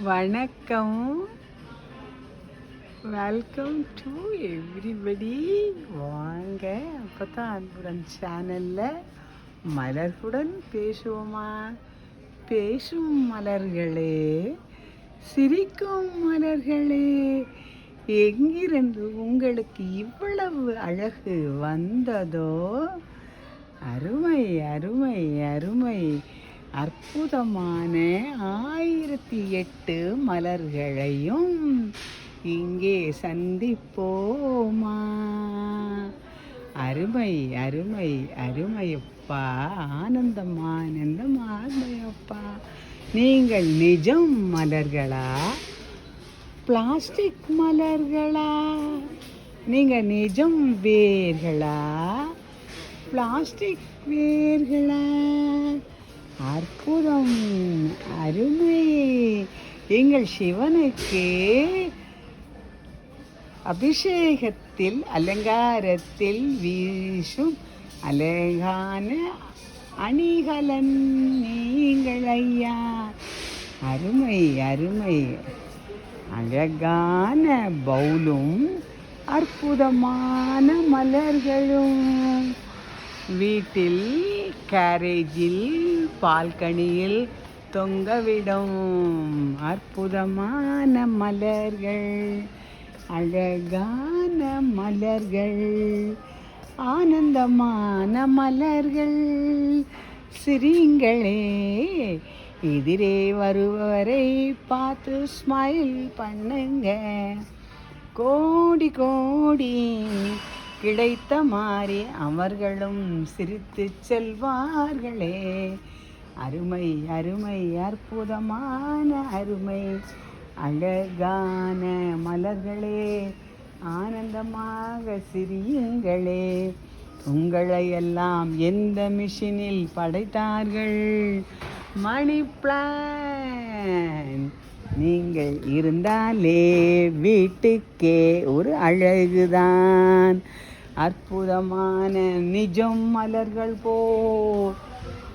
வணக்கம். Welcome to everybody வாங்க அப்போ தான் அன்புடன் சேனலில் மலர்களுடன் பேசுவோமா? பேசும் மலர்களே சிரிக்கும் மலர்களே எங்கிருந்து உங்களுக்கு இவ்வளவு அழகு வந்ததோ? அருமை அருமை அருமை. அற்புதமான ஆயிரத்தி எட்டு மலர்களையும் இங்கே சந்திப்போமா? அருமை அருமை அருமையப்பா. ஆனந்தம் ஆனந்தம் ஆர்மையப்பா நீங்கள் நிஜம் மலர்களா? பிளாஸ்டிக் மலர்களா? நீங்கள் நிஜம் வேர்களா? பிளாஸ்டிக் வேர்களா? அற்புதம் அருமை. எங்கள் சிவனுக்கு அபிஷேகத்தில் அலங்காரத்தில் வீசும் அழகான அணிகலன் நீங்கள் ஐயா. அருமை அருமை. அழகான பவுலும் அற்புதமான மலர்களும். வீட்டில் கேரேஜில் பால்கனியில் தொங்கவிடும் அற்புதமான மலர்கள் அழகான மலர்கள் ஆனந்தமான மலர்கள். சிரிங்களே எதிரே வருபவரை பார்த்து ஸ்மைல் பண்ணுங்க. கோடி கோடி கிடைத்த மாதிரி அவர்களும் சிரித்து செல்வார்களே. அருமை அருமை அற்புதமான அருமை. அழகான மலர்களே ஆனந்தமாக சிரியுங்களே. உங்களை எல்லாம் எந்த மிஷினில் படைத்தார்கள்? Money plan. நீங்கள் இருந்தாலே வீட்டுக்கே ஒரு அழகுதான். அற்புதமான நிஜம் மலர்கள் போ.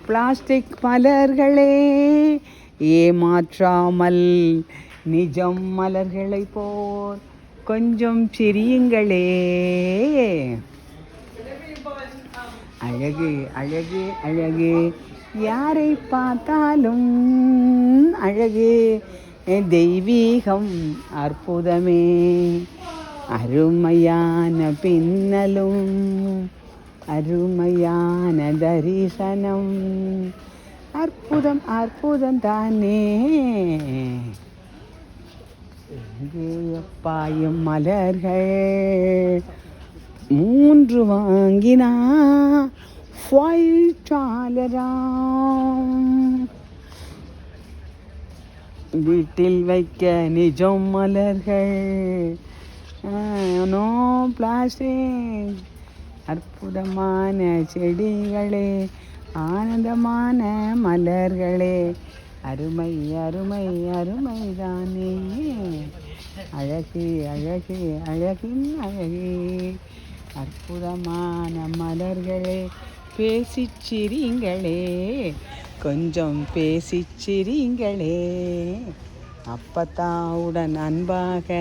பிளாஸ்டிக் மலர்களே ஏமாற்றாமல் நிஜம் மலர்களை போல் கொஞ்சம் சிரியுங்களே. அழகு அழகு அழகு யாரை பார்த்தாலும் அழகு. தெய்வீகம் அற்புதமே. அருமையான பின்னலும் அருமையான தரிசனம். அற்புதம் அற்புதம் தானே. எங்கே பாயும் மலர்கள்? மூன்று வாங்கினா ஃபைவ் டாலராம் வீட்டில் வைக்க நிஜம் மலர்கள். No plastic. அற்புதமான செடிகளே ஆனந்தமான மலர்களே. அருமை அருமை அருமை தானே. அழகு அழகு அழகின் அழகே. அற்புதமான மலர்களே பேசிச்சிரிங்களே. கொஞ்சம் பேசிச்சிரிங்களே. அப்பத்தாவுடன் அன்பாக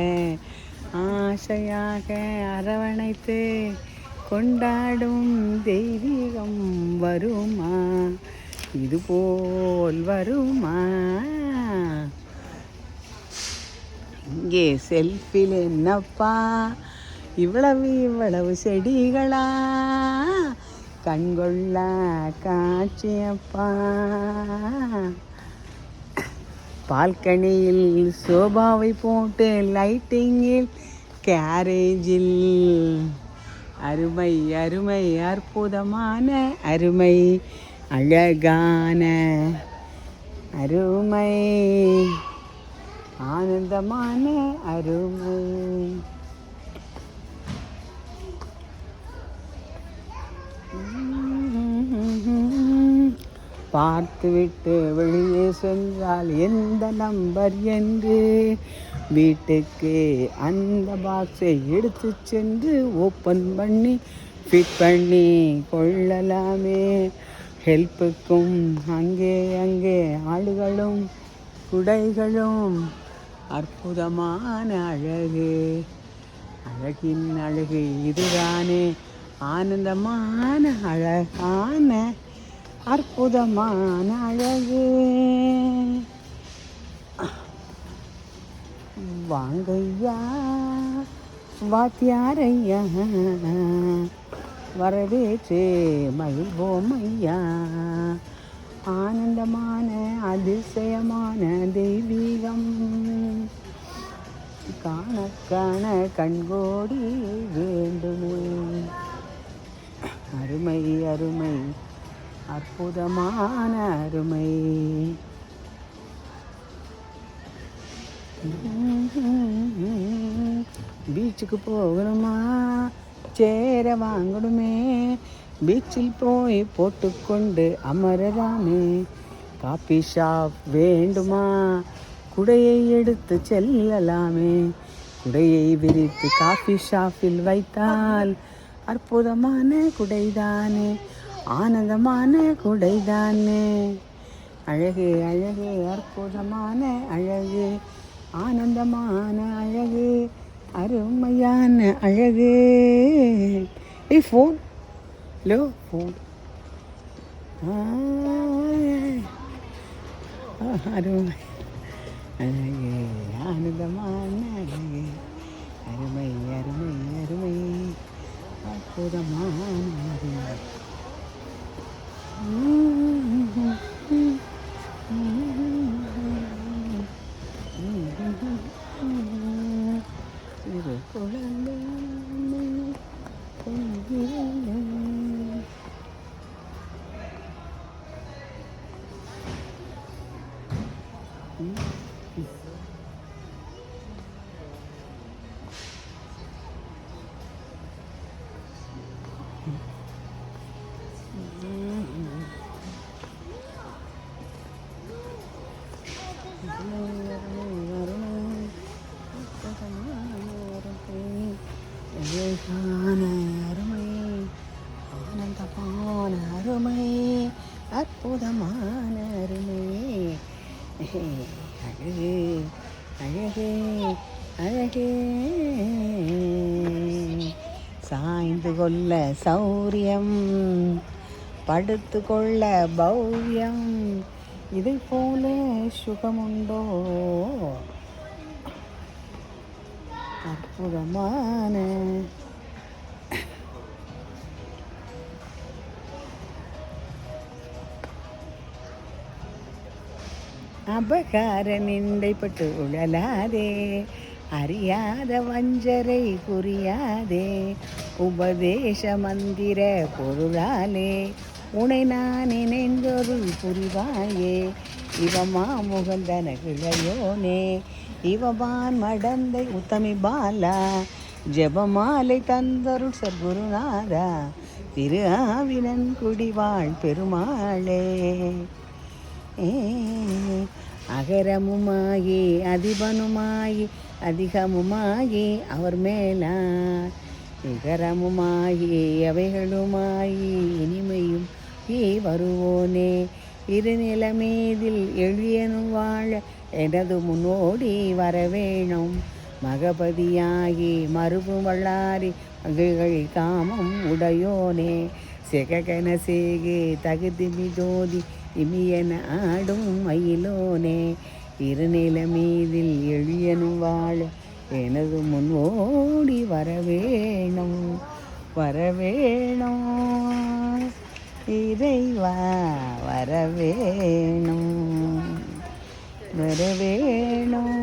ஆசையாக அரவணைத்து கொண்டாடும் தெய்வீகம் வருமா? இதுபோல் வருமா? இங்கே செல்ஃபில் என்னப்பா? இவ்வளவு இவ்வளவு செடிகளா? கண்கொள்ள காட்சியப்பா. பால்கனியில் சோபாவை போட்டு லைட்டிங்கில் கேரேஜில் அருமை அருமை அற்புதமான அருமை அழகான அருமை. ஆனந்தமான அருமை. பார்த்துவிட்டு வெளியே சென்றால் எந்த நம்பர் என்று வீட்டுக்கு அந்த பாக்ஸை எடுத்து சென்று ஓப்பன் பண்ணி ஃபிட் பண்ணி கொள்ளலாமே. ஹெல்ப்புக்கும் அங்கே அங்கே ஆளுகளும் குடைகளும் அற்புதமான அழகு. அழகின் அழகு இதுதானே. ஆனந்தமான அழகான அற்புதமான அழகு. வாங்கையா வாத்தியாரையா வரவேற்றே மகிழ்வோம் ஐயா ஆனந்தமான அதிசயமான தெய்வீகம். காணக்கான கண்கோடி வேண்டுமே. அருமை அருமை அற்புதமான அருமை. பீச்சுக்கு போகணுமா? சேர வாங்கணுமே. பீச்சில் போய் போட்டுக்கொண்டு அமரலாமே காபி ஷாப் வேண்டுமா? குடையை எடுத்து செல்லலாமே. குடையை விரித்து காஃபி ஷாப்பில் வைத்தால் அற்புதமான குடைதானே. ஆனந்தமான குடைதானே. அழகு அழகு அற்புதமான அழகு. ஆனந்தமான அழகு அருமையான அழகு. ஏய் ஃபோன் ஹலோ ஃபோன் அருமை. அழகு ஆனந்தமான அழகு. அருமை அருமை அருமை. அற்புதமான அருமை. அழகான அருமை. ஆனந்தமான அருமை. அற்புதமான அருமை. அழகு அழகு அழகு. சாய்ந்து கொள்ள சௌரியம் படுத்து கொள்ள பௌரியம். இதை போல சுகமுண்டோ? அற்புதமான. அபகார நிந்தைப்பட்டு உழலாதே. அறியாத வஞ்சரை புரியாதே. உபதேச மந்திர பொருளாலே. உனை நான் நினைந்தொருள் புரிவாயே. இவமா முகந்தன கிளையோனே இவபான் மடந்தை உத்தமி பாலா ஜபமாலை தந்தருள் சர்க்குருநாதா திரு ஆவினன் குடிவாழ் பெருமாளே. அகரமுமாயி அதிபனுமாயி அதிகமுமாயி அவர் மேலா நிகரமுமாயி அவைகளுமாயி இனிமையும் ஏ வருவோனே. இருநிலமேதில் எழியனும் வாழ எனது முன்னோடி வரவேணும். மகபதியாகி மறுபு வள்ளாரி மகிழ்கள் காமம் உடையோனே. சிககன சேகே தகுதி மிதோதி இமியன ஆடும் மயிலோனே. இருநிலமீதில் எழியனும் வாழ எனது முன்னோடி வரவேணும். வரவேணும். இறைவா வரவேணும் வரவேணும்.